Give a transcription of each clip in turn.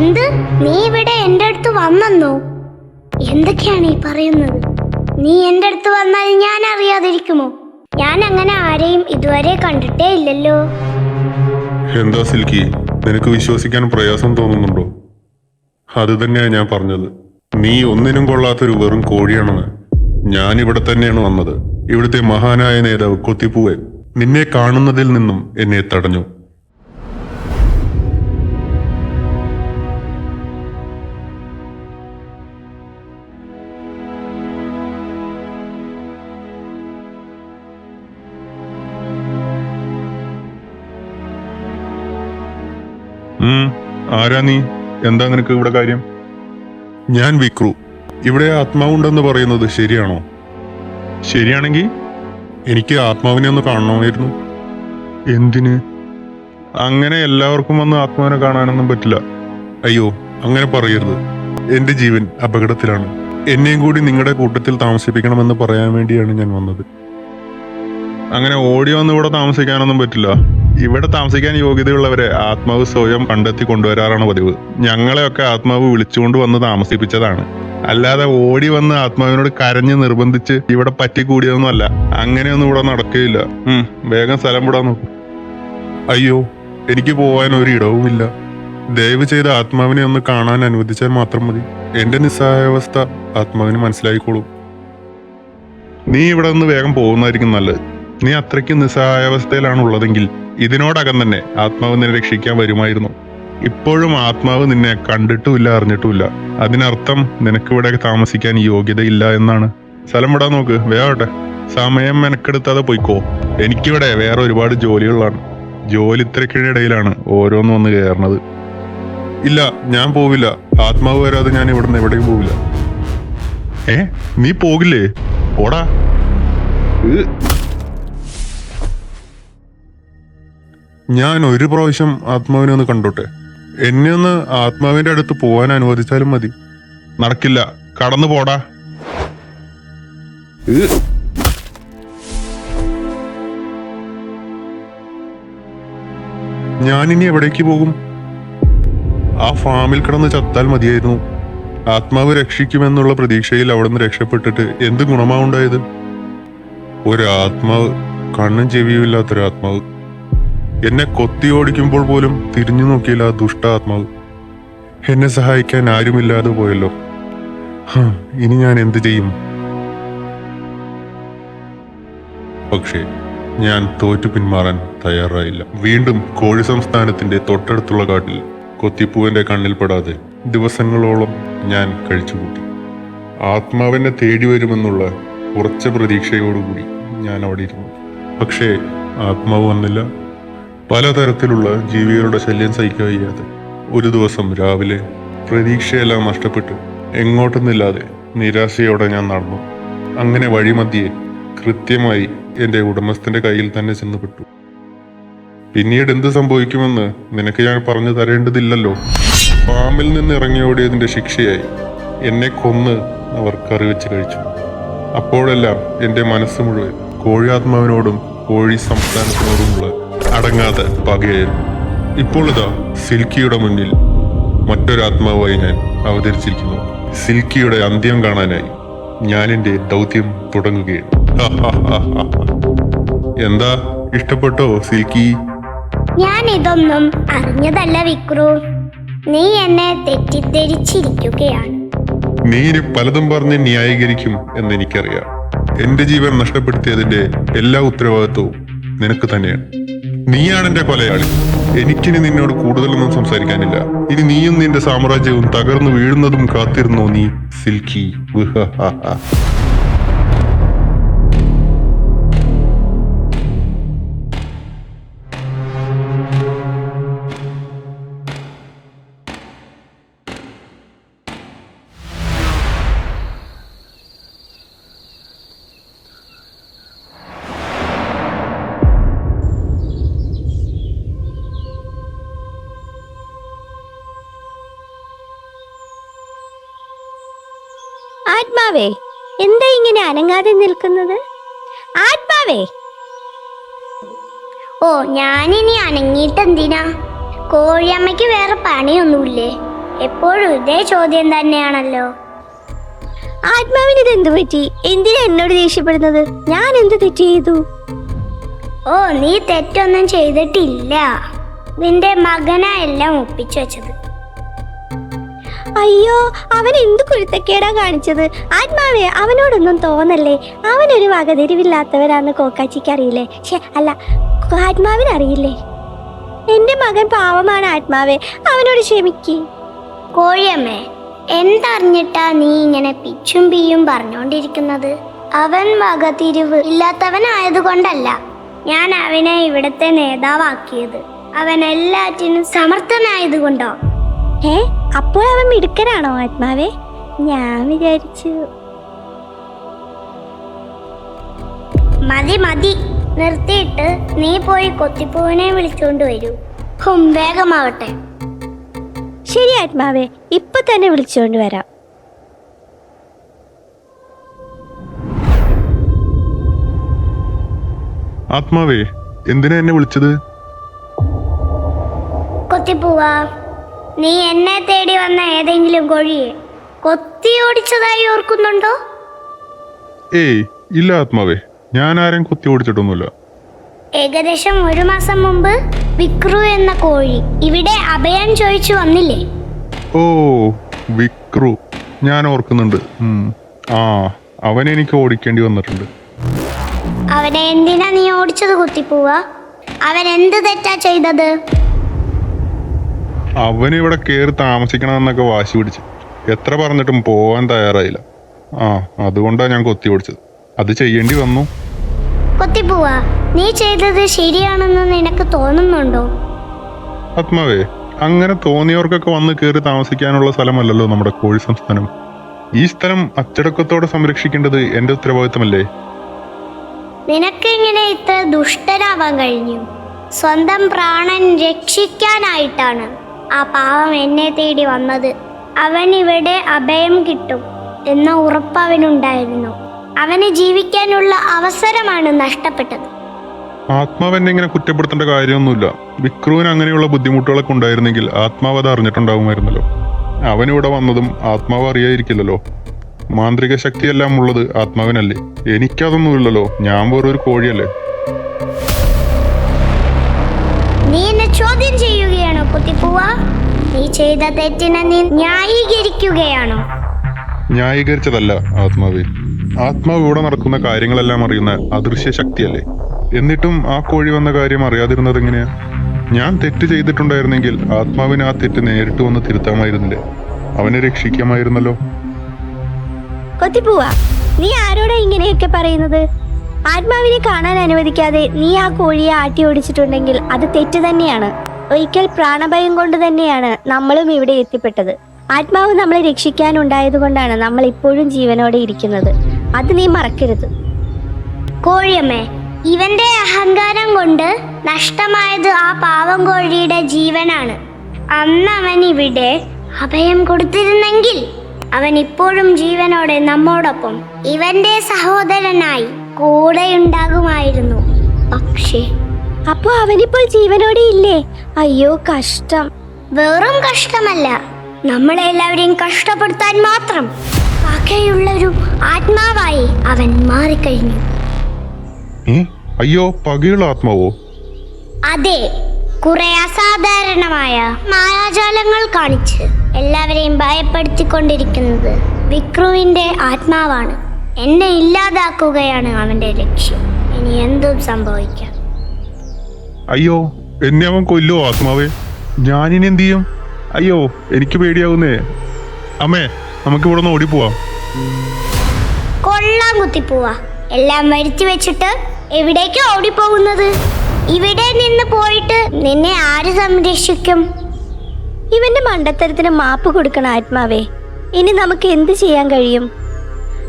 എന്ത്? നീ ഇവിടെ എന്റെ അടുത്ത് വന്നെന്നോ? എന്തൊക്കെയാണ് ഈ പറയുന്നത്? നീ എന്റെ അടുത്ത് വന്നാൽ ഞാൻ അറിയാതിരിക്കുമോ? ഞാൻ അങ്ങനെ ആരെയും ഇതുവരെ കണ്ടിട്ടേ ഇല്ലല്ലോ. എന്താ സിൽക്കി? നിനക്ക് വിശ്വസിക്കാൻ പ്രയാസം തോന്നുന്നുണ്ടോ? അത് തന്നെയാണ് ഞാൻ പറഞ്ഞത്. നീ ഒന്നിനും കൊള്ളാത്തൊരു വെറും കോഴിയാണെന്ന്. ഞാൻ ഇവിടെ തന്നെയാണ് വന്നത്. ഇവിടുത്തെ മഹാനായ നേതാവ് കൊത്തിപ്പൂവൻ നിന്നെ കാണുന്നതിൽ നിന്നും എന്നെ തടഞ്ഞു. ആരാ നീ? എന്താ നിനക്ക് ഇവിടെ കാര്യം? ഞാൻ വിക്രു. ഇവിടെ ആത്മാവുണ്ടെന്ന് പറയുന്നത് ശരിയാണോ? ശരിയാണെങ്കിൽ? എനിക്ക് ആത്മാവിനെ ഒന്ന് കാണണമായിരുന്നു. എന്തിന്? അങ്ങനെ എല്ലാവർക്കും വന്ന് ആത്മാവിനെ കാണാനൊന്നും പറ്റില്ല. അയ്യോ അങ്ങനെ പറയരുത്. എന്റെ ജീവൻ അപകടത്തിലാണ്. എന്നെയും കൂടി നിങ്ങളുടെ കൂട്ടത്തിൽ താമസിപ്പിക്കണമെന്ന് പറയാൻ വേണ്ടിയാണ് ഞാൻ വന്നത്. അങ്ങനെ ഓടി വന്ന് ഇവിടെ താമസിക്കാനൊന്നും പറ്റില്ല. ഇവിടെ താമസിക്കാൻ യോഗ്യതയുള്ളവരെ ആത്മാവ് സ്വയം കണ്ടെത്തി കൊണ്ടുവരാറാണ് പതിവ്. ഞങ്ങളെയൊക്കെ ആത്മാവ് വിളിച്ചുകൊണ്ട് വന്ന് താമസിപ്പിച്ചതാണ്. അല്ലാതെ ഓടി വന്ന് ആത്മാവിനോട് കരഞ്ഞ് നിർബന്ധിച്ച് ഇവിടെ പറ്റിക്കൂടിയതൊന്നുമല്ല. അങ്ങനെയൊന്നും ഇവിടെ നടക്കുകയില്ല. ഉം വേഗം സ്ഥലം വിടാൻ നോക്കും. അയ്യോ എനിക്ക് പോവാൻ ഒരു ഇടവുമില്ല. ദയവ് ചെയ്ത് ആത്മാവിനെ ഒന്ന് കാണാൻ അനുവദിച്ചാൽ മാത്രം മതി. എന്റെ നിസ്സഹായാവസ്ഥ ആത്മാവിന് മനസ്സിലായിക്കോളൂ. നീ ഇവിടെ നിന്ന് വേഗം പോകുന്നതായിരിക്കും നല്ലത്. നീ അത്രയ്ക്ക് നിസ്സഹായാവസ്ഥയിലാണ് ഉള്ളതെങ്കിൽ ഇതിനോടകം തന്നെ ആത്മാവ് നിന്നെ രക്ഷിക്കാൻ വരുമായിരുന്നു. ഇപ്പോഴും ആത്മാവ് നിന്നെ കണ്ടിട്ടുമില്ല അറിഞ്ഞിട്ടുമില്ല. അതിനർത്ഥം നിനക്കിവിടെ താമസിക്കാൻ യോഗ്യതയില്ല എന്നാണ്. സ്ഥലം വിടാൻ നോക്ക് വേറെ സമയം മെനക്കെടുത്താതെ പോയിക്കോ. എനിക്കിവിടെ വേറെ ഒരുപാട് ജോലികളാണ്. ജോലി തിരക്കിനിടയിലാണ് ഓരോന്നും വന്ന് കയറണത്. ഇല്ല ഞാൻ പോവില്ല. ആത്മാവ് വരാതെ ഞാൻ ഇവിടുന്ന് എവിടെയും പോവില്ല. ഏ? നീ പോകില്ലേ? പോടാ. ഞാൻ ഒരു പ്രാവശ്യം ആത്മാവിനെ ഒന്ന് കണ്ടോട്ടെ? എന്നെ ഒന്ന് ആത്മാവിന്റെ അടുത്ത് പോവാൻ അനുവദിച്ചാലും മതി. നടക്കില്ല. കടന്നു പോടാ. ഞാനിനി എവിടേക്ക് പോകും? ആ ഫാമിൽ കിടന്ന് ചത്താൽ മതിയായിരുന്നു. ആത്മാവ് രക്ഷിക്കുമെന്നുള്ള പ്രതീക്ഷയിൽ അവിടുന്ന് രക്ഷപ്പെട്ടിട്ട് എന്ത് ഗുണമാ ഉണ്ടായത്? ഒരു ആത്മാവ് കണ്ണും ചെവിയുമില്ലാത്തൊരാത്മാവ് എന്നെ കൊത്തി ഓടിക്കുമ്പോൾ പോലും തിരിഞ്ഞു നോക്കിയില്ല ആ ദുഷ്ടാത്മാവ് എന്നെ സഹായിക്കാൻ ആരുമില്ലാതെ പോയല്ലോ. ഇനി ഞാൻ എന്ത് ചെയ്യും? പക്ഷേ ഞാൻ തോറ്റു പിന്മാറാൻ തയ്യാറായില്ല. വീണ്ടും കോഴി സംസ്ഥാനത്തിന്റെ തൊട്ടടുത്തുള്ള കാട്ടിൽ കൊത്തിപ്പൂവിന്റെ കണ്ണിൽപ്പെടാതെ ദിവസങ്ങളോളം ഞാൻ കഴിച്ചുകൂട്ടി. ആത്മാവിനെ തേടി വരുമെന്നുള്ള ഉറച്ച പ്രതീക്ഷയോടുകൂടി ഞാൻ അവിടെ ഇരുന്നു. പക്ഷേ ആത്മാവ് വന്നില്ല. പലതരത്തിലുള്ള ജീവികളുടെ ശല്യം സഹിക്കാൻ വയ്യാതെ ഒരു ദിവസം രാവിലെ പ്രതീക്ഷയെല്ലാം നഷ്ടപ്പെട്ട് എങ്ങോട്ടൊന്നില്ലാതെ നിരാശയോടെ ഞാൻ നടന്നു. അങ്ങനെ വഴിമധ്യേ കൃത്യമായി എന്റെ ഉടമസ്ഥന്റെ കയ്യിൽ തന്നെ ചെന്നുപെട്ടു. പിന്നീട് എന്ത് സംഭവിക്കുമെന്ന് നിനക്ക് ഞാൻ പറഞ്ഞു തരേണ്ടതില്ലല്ലോ. ഫാമിൽ നിന്ന് ഇറങ്ങിയോടിയതിന്റെ ശിക്ഷയായി എന്നെ കൊന്ന് അവർ കറി വെച്ച് കഴിച്ചു. അപ്പോഴെല്ലാം എന്റെ മനസ്സ് മുഴുവൻ കോഴിയാത്മാവിനോടും കോഴി സംസ്ഥാനത്തിനോടുമുള്ള അടങ്ങാതെ പകയായിരുന്നു ഇപ്പോൾ ഇതാ സിൽക്കിയുടെ മുന്നിൽ മറ്റൊരാത്മാവായി ഞാൻ അവതരിച്ചിരിക്കുന്നു. സിൽക്കിയുടെ അന്ത്യം കാണാനായി ഞാൻ എന്റെ ദൗത്യം തുടങ്ങുകയാണ്. എന്താ ഇഷ്ടപ്പെട്ടോ സിൽക്കി? ഞാൻ ഇതൊന്നും അറിഞ്ഞതല്ല വിക്രു. നീ എന്നെ തെറ്റിദ്ധരിച്ചിരിക്കുകയാണ്. നീ ഇനി പലതും പറഞ്ഞ് ന്യായീകരിക്കും എന്ന് എനിക്കറിയാം. എന്റെ ജീവൻ നഷ്ടപ്പെടുത്തിയതിന്റെ എല്ലാ ഉത്തരവാദിത്വവും നിനക്ക് തന്നെയാണ്. നീയാണ് എന്റെ കൊലയാളി. എനിക്കിനി നിന്നോട് കൂടുതലൊന്നും സംസാരിക്കാനില്ല. ഇനി നീയും നിന്റെ സാമ്രാജ്യവും തകർന്നു വീഴുന്നതും കാത്തിരുന്നോ നീ സിൽക്കി? ആത്മാവേ എന്താ ഇങ്ങനെ അനങ്ങാതെ നിൽക്കുന്നത്? ആത്മാവേ. ഓ ഞാനിനി അനങ്ങിയിട്ടെന്തിനാ? കോഴിയമ്മയ്ക്ക് വേറെ പണിയൊന്നുമില്ലേ? എപ്പോഴും ഇതേ ചോദ്യം തന്നെയാണല്ലോ. ആത്മാവിന് ഇത് എന്തു പറ്റി? എന്തിനാ എന്നോട് ദേഷ്യപ്പെടുന്നത്? ഞാൻ എന്ത് തെറ്റ് ചെയ്തു? ഓ നീ തെറ്റൊന്നും ചെയ്തിട്ടില്ല. നിന്റെ മകനാ എല്ലാം ഒപ്പിച്ചു വെച്ചത് അയ്യോ അവൻ എന്ത് കുരുത്തക്കേടാ കാണിച്ചത്? ആത്മാവേ അവനോടൊന്നും തോന്നല്ലേ? അവനൊരു വകതിരിവില്ലാത്തവരാന്ന് കോക്കാച്ചിക്ക് അറിയില്ലേ? ഷേ അല്ല ആത്മാവിനറിയില്ലേ? എന്റെ മകൻ പാവമാണ് ആത്മാവേ അവനോട് ക്ഷമിക്കേ. കോഴിയമ്മേ എന്തറിഞ്ഞിട്ടാ നീ ഇങ്ങനെ പിച്ചും പിയും പറഞ്ഞോണ്ടിരിക്കുന്നത്? അവൻ വകതിരിവ് ഇല്ലാത്തവനായതുകൊണ്ടല്ല ഞാൻ അവനെ ഇവിടത്തെ നേതാവാക്കിയത്. അവൻ എല്ലാറ്റിനും സമർത്ഥനായതുകൊണ്ടോ? ഏ അപ്പോൾ അവൻ മിടുക്കരാണോ ആത്മാവേ? ഞാൻ വിചാരിച്ചു. മതി മതി. നിർത്തിയിട്ട് നീ പോയി കൊത്തിപ്പൂവിനെ വിളിച്ചുകൊണ്ട് വരൂ. ഹും വേഗമാവട്ടെ. ശരി ആത്മാവേ ഇപ്പൊ തന്നെ വിളിച്ചുകൊണ്ട് വരാം. ആത്മാവേ എന്തിനാ എന്നെ വിളിച്ചത്? കൊത്തിപ്പൂവാ. നീ എന്നെ തേടി വന്ന ഏതെങ്കിലും കോഴിയെ കൊത്തി ഓടിച്ചതായി ഓർക്കുന്നുണ്ടോ? ഏയ് ഇല്ല ആത്മാവേ. ഞാൻ ആരെയും കൊത്തി ഓടിച്ചിട്ടൊന്നുമില്ല. ഏകദേശം ഒരു മാസം മുമ്പ് വിക്രു എന്ന കോഴി ഇവിടെ അഭയം ചോദിച്ചു വന്നില്ലേ? ഓ വിക്രു. ഞാൻ ഓർക്കുന്നുണ്ട്. ആ അവൻ എനിക്ക് ഓടിക്കേണ്ടി വന്നിട്ടുണ്ട്. അവനെ എന്തിനാ നീ ഓടിച്ചത് കുത്തിപ്പോവാ? അവൻ എന്ത് തെറ്റാ ചെയ്തത്? അവൻ ഇവിടെ കയറി താമസിക്കണമെന്നൊക്കെ വാശി പിടിച്ച്. എത്ര പറഞ്ഞിട്ടും പോവാൻ തയ്യാറായില്ല. ആ അതുകൊണ്ടാണ് ഞാൻ കൊത്തി ഓടിച്ചത്. അത് ചെയ്യേണ്ടി വന്നു. കൊത്തിപ്പൂവാ നീ ചെയ്തത് ശരിയാണെന്ന് നിനക്ക് തോന്നുന്നുണ്ടോ? ആത്മാവേ അങ്ങനെ തോന്നിയവർക്കൊക്കെ വന്ന് കയറി താമസിക്കാനുള്ള സ്ഥലമല്ലല്ലോ നമ്മുടെ കോഴി സംസ്ഥാനം. ഈ സ്ഥലം അച്ചടക്കത്തോടെ സംരക്ഷിക്കേണ്ടത് എന്റെ ഉത്തരവാദിത്തമല്ലേ? നിനക്ക് ഇങ്ങനെ ഇത്ര ദുഷ്ടനാവാൻ കഴിഞ്ഞു. സ്വന്തം പ്രാണൻ രക്ഷിക്കാനായിട്ടാണ്. ആ പാവം എന്നെ തേടി വന്നത്. അവൻ ഇവിടെ അഭയം കിട്ടും എന്ന ഉറപ്പ് അവനുണ്ടായിരുന്നു അവന് ജീവിക്കാനുള്ള അവസരമാണ് നഷ്ടപ്പെട്ടത്. ആത്മാവ് എന്നെ ഇങ്ങനെ കുറ്റപ്പെടുത്തേണ്ട കാര്യമൊന്നുമില്ല. വിക്രുവിന് അങ്ങനെയുള്ള ബുദ്ധിമുട്ടുകളൊക്കെ ഉണ്ടായിരുന്നെങ്കിൽ ആത്മാവ് അത് അറിഞ്ഞിട്ടുണ്ടാവുമായിരുന്നല്ലോ. അവനിവിടെ വന്നതും ആത്മാവ് അറിയായിരിക്കില്ലല്ലോ മാന്ത്രിക ശക്തിയെല്ലാം ഉള്ളത് ആത്മാവിനല്ലേ. എനിക്കതൊന്നുമില്ലല്ലോ. ഞാൻ വേറൊരു കോഴിയല്ലേ? നീ എന്നെ ചോദ്യം ചെയ്യുകയാണോ കുത്തിപ്പൂവ നീ ചെയ്ത തെറ്റിനെ നീ ന്യായീകരിക്കുകയാണോ? ന്യായീകരിച്ചതല്ല ആത്മാവ്. ആത്മാവ് ഇവിടെ നടക്കുന്ന കാര്യങ്ങളെല്ലാം അറിയുന്ന അദൃശ്യ ശക്തിയല്ലേ? എന്നിട്ടും ആ കോഴി വന്ന കാര്യം അറിയാതിരുന്നത് എങ്ങനെയാ? ഞാൻ തെറ്റ് ചെയ്തിട്ടുണ്ടായിരുന്നെങ്കിൽ ആത്മാവിന് ആ തെറ്റ് നേരിട്ട് വന്ന് തിരുത്താമായിരുന്നില്ലേ? അവനെ രക്ഷിക്കാമായിരുന്നല്ലോ. കൊത്തിപ്പൂവ നീ ആരോടാ ഇങ്ങനെയൊക്കെ പറയുന്നത്? ആത്മാവിനെ കാണാൻ അനുവദിക്കാതെ നീ ആ കോഴിയെ ആട്ടി ഓടിച്ചിട്ടുണ്ടെങ്കിൽ അത് തെറ്റ് തന്നെയാണ്. ഒരിക്കൽ പ്രാണഭയം കൊണ്ട് തന്നെയാണ് നമ്മളും ഇവിടെ എത്തിപ്പെട്ടത്. ആത്മാവ് നമ്മളെ രക്ഷിക്കാനുണ്ടായതുകൊണ്ടാണ് നമ്മൾ ഇപ്പോഴും ജീവനോടെ ഇരിക്കുന്നത്. അത് നീ മറക്കരുത്. കോഴിയമ്മേ ഇവന്റെ അഹങ്കാരം കൊണ്ട് നഷ്ടമായത് ആ പാവം കോഴിയുടെ ജീവനാണ്. അന്ന് അവൻ ഇവിടെ അഭയം കൊടുത്തിരുന്നെങ്കിൽ അവൻ ഇപ്പോഴും ജീവനോടെ നമ്മോടൊപ്പം ഇവന്റെ സഹോദരനായി. കൂടെയുണ്ടാകുമായിരുന്നു. പക്ഷേ അപ്പോ അവനിപ്പോൾ ജീവനോടെ ഇല്ലേ? അയ്യോ കഷ്ടം. വെറും കഷ്ടമല്ല. നമ്മളെല്ലാവരെയും കഷ്ടപ്പെടുത്താൻ മാത്രം. പകയുള്ളൊരു ആത്മാവായി അവൻ മാറിക്കഴിഞ്ഞു. അയ്യോ പകയുള്ള ആത്മാവോ? അതെ കുറെ അസാധാരണമായ മായാജാലങ്ങൾ കാണിച്ച് എല്ലാവരെയും ഭയപ്പെടുത്തിക്കൊണ്ടിരിക്കുന്നത് വിക്രുവിന്റെ ആത്മാവാണ്. എന്നെ ഇല്ലാതാക്കുകയാണ് അവന്റെ ലക്ഷ്യം. ഇനി എന്തും സംഭവിക്കാം. അയ്യോ എന്നെ അവൻ കൊല്ലോ ആത്മാവേ. ഞാനിനി എന്ത് ചെയ്യും? അയ്യോ എനിക്ക് പേടിയാവുന്നേ. അമ്മേ നമുക്ക് ഇവിടെ നിന്ന് ഓടിപ്പോവാം. കൊള്ളാൻ കുത്തിപ്പോവാ. എല്ലാം മരിച്ചു വെച്ചിട്ട് എവിടേക്കാ ഓടിപ്പോകുന്നത്? ഇവിടെ നിന്ന് പോയിട്ട് നിന്നെ ആര് സംരക്ഷിക്കും? ഇവന്റെ മണ്ടത്തരത്തിന് മാപ്പ് കൊടുക്കണം ആത്മാവേ. ഇനി നമുക്ക് എന്ത് ചെയ്യാൻ കഴിയും?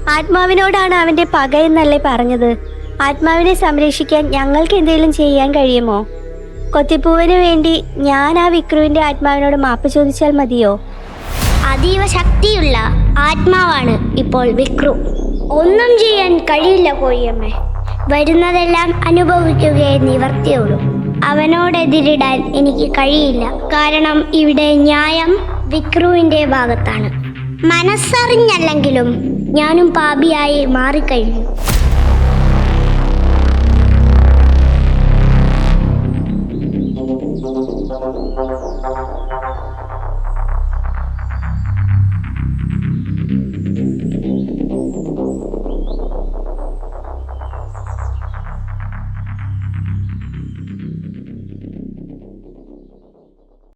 ആത്മാവിനോടാണ് അവന്റെ പക എന്നല്ലേ പറഞ്ഞത്. ആത്മാവിനെ സംരക്ഷിക്കാൻ ഞങ്ങൾക്ക് എന്തെങ്കിലും ചെയ്യാൻ കഴിയുമോ? കൊത്തിപ്പൂവിന് വേണ്ടി ഞാൻ ആ വിക്രുവിന്റെ ആത്മാവിനോട് മാപ്പ് ചോദിച്ചാൽ മതിയോ? അതീവ ശക്തിയുള്ള ആത്മാവാണ് ഇപ്പോൾ വിക്രു. ഒന്നും ചെയ്യാൻ കഴിയില്ല കോഴിയമ്മേ. വരുന്നതെല്ലാം അനുഭവിക്കുകയെ നിവർത്തിയുള്ളൂ അവനോടെതിരിടാൻ എനിക്ക് കഴിയില്ല. കാരണം ഇവിടെ ന്യായം വിക്രുവിന്റെ ഭാഗത്താണ്. മനസ്സറിഞ്ഞല്ലെങ്കിലും ഞാനും പാപിയായി മാറിക്കഴിഞ്ഞു.